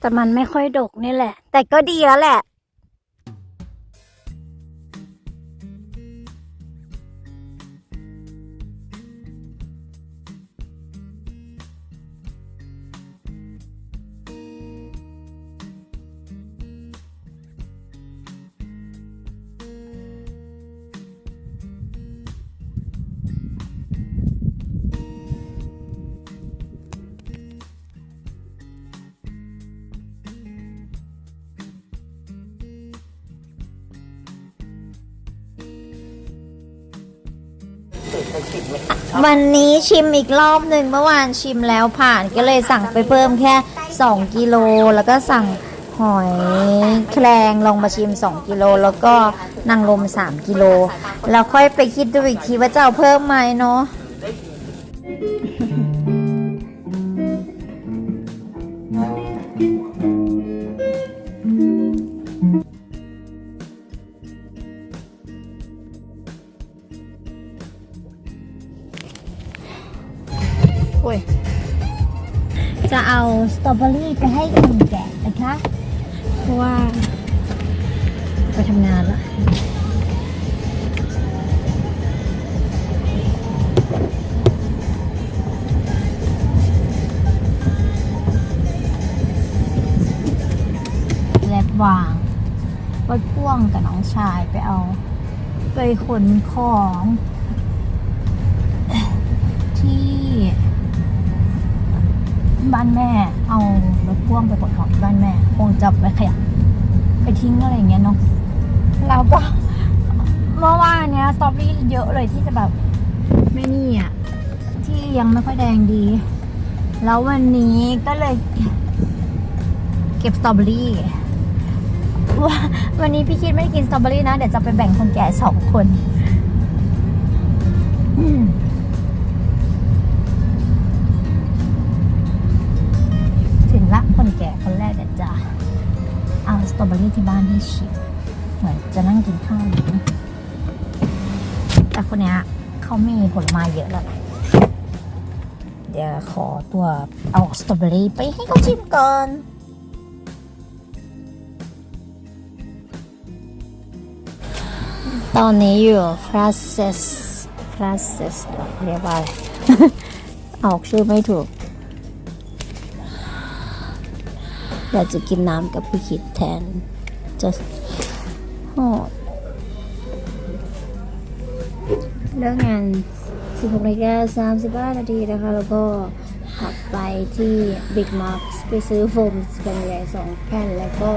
แต่มันไม่ค่อยดกนี่แหละ แต่ก็ดีแล้วแหละ วันนี้ชิมอีกรอบหนึ่งเมื่อวานชิมแล้วผ่านก็เลยสั่งไปเพิ่มแค่ 2 กิโล แล้วก็สั่งหอยแครงลองมาชิม 2 กิโล แล้วก็นางรม3 กิโล แล้วค่อยไปคิดดูอีกทีว่าจะเอาเพิ่มไหมเนาะ สตรอเบอรี่ไปให้คนแก่นะคะเพราะว่าไปทำงานแล้วแลบวางรถพ่วงกับน้องชายไปเอา ไปขนของที่ บ้านแม่ เอารถพ่วงไปขนของที่บ้านแม่ คงจะไปขยะไปทิ้งอะไรอย่างเงี้ยเนาะแล้วก็เมื่อวานเนี้ยสตรอเบอรี่เยอะเลยที่จะแบบไม่นี่อะที่ยังไม่ค่อยแดงดี แล้ววันนี้ก็เลยเก็บสตรอเบอรี่ว่าวันนี้พี่คิดไม่ได้กินสตรอเบอรี่นะ เดี๋ยวจะไปแบ่งคนแก่สองคน อืม อาสตรอเบอรี่ที่บ้านให้ชิมเหมือนจะนั่งกินข้าวอยู่นะแต่คนเนี้ยเขามีผลไม้เยอะแล้วเดี๋ยวขอตัวเอาสตรอเบอรี่ไปให้เขาชิมก่อนตอนนี้อยู่ process process เรียกว่าอะไรออกชื่อไม่ถูก อยากจะกินน้ำกับพี่คิดแทน จะโอ้เลิกงาน 16นาฬิกา35 นาทีนะคะ แล้วก็ขับไปที่ Big Max ไปซื้อโฟมสเปรย์ใหญ่สองแผ่น แล้วก็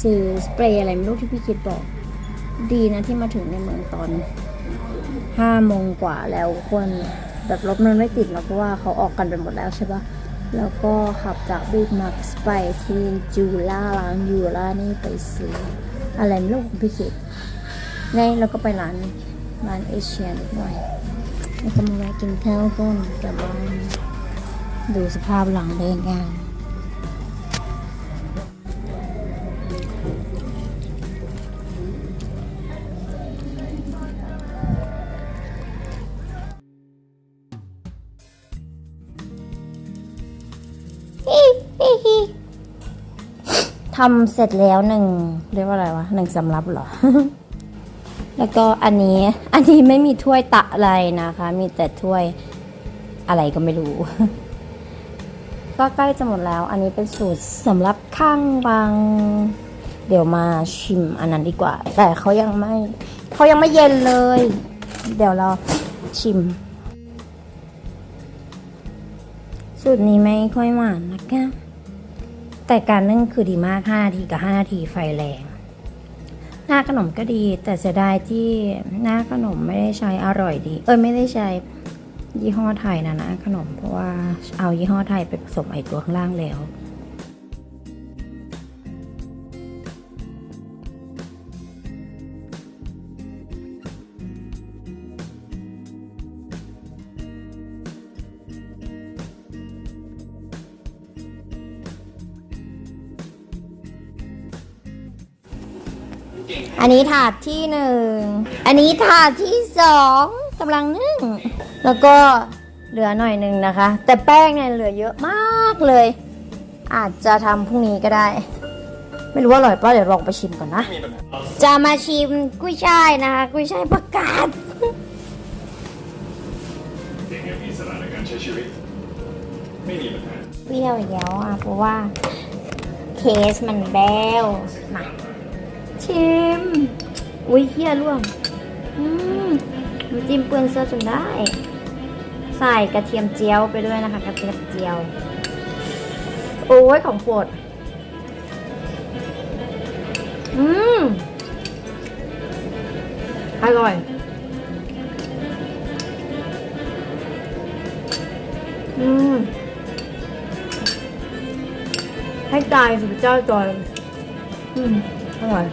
ซื้อสเปรย์อะไรไม่รู้ที่พี่คิดบอก ดีนะที่มาถึงในเมืองตอน5โมงกว่าแล้วคนแบบรถมันไม่ติดแล้วเพราะว่าเขาออกกันไปหมดแล้วใช่ปะ แล้วก็ขับจากบิ๊กมักไปที่จูล่าร้านยูล่านี่ไปซื้ออะไรไม่รู้ของพี่คิดไงแล้วก็ไปร้านร้านเอเชียนิดหน่อยแล้วก็มาแวะกินข้าวก่อนกลับบ้านดูสภาพหลังเดินงาน ทำเสร็จแล้วหนึ่งเรียกว่าอะไรวะหนึ่งสำรับเหรอ แล้วก็อันนี้ อันนี้ไม่มีถ้วยตะอะไรนะคะ มีแต่ถ้วยอะไรก็ไม่รู้ ก็ใกล้จะหมดแล้ว อันนี้เป็นสูตรสำหรับข้างบาง เดี๋ยวมาชิมอันนั้นดีกว่า แต่เขายังไม่เขายังไม่เย็นเลย เดี๋ยวเราชิม สูตรนี้ไม่ค่อยหวานนะคะแต่การนึ่งคือดีมาก 5 นาทีกับ 5 นาทีไฟแรง หน้าขนมก็ดี แต่เสียดายที่หน้าขนมไม่ได้ใช้อร่อยดี เอ้ยไม่ได้ใช้ยี่ห้อไทยนะนะขนมเพราะว่าเอายี่ห้อไทยไปผสมไอตัวข้างล่างแล้ว อันนี้ถาดที่หนึ่ง อันนี้ถาดที่สองกำลังนึ่ง แล้วก็เหลือหน่อยหนึ่งนะคะ แต่แป้งเนี่ยเหลือเยอะมากเลย อาจจะทำพรุ่งนี้ก็ได้ ไม่รู้ว่าอร่อยป่ะเดี๋ยวลองไปชิมก่อนนะมีปัญหาจะมาชิมกุ้ยช่ายนะคะ กุ้ยช่ายประกาศเด็กยังมีอิสระในการใช้ชีวิต ไม่มีปัญหาเปรี้ยวอีกแล้วอะเพราะว่าเคสมันแบ้วมา ชิม อุ้ยเฮียร่วง อืมน้ำจิ้มเปื้อนเสื้อจนได้ ใส่กระเทียมเจียวไปด้วยนะคะ กระเทียมเจียว โอ้ยของโปรดอืมอร่อยอืมให้ตายสิพระเจ้าจอย อืม อร่อย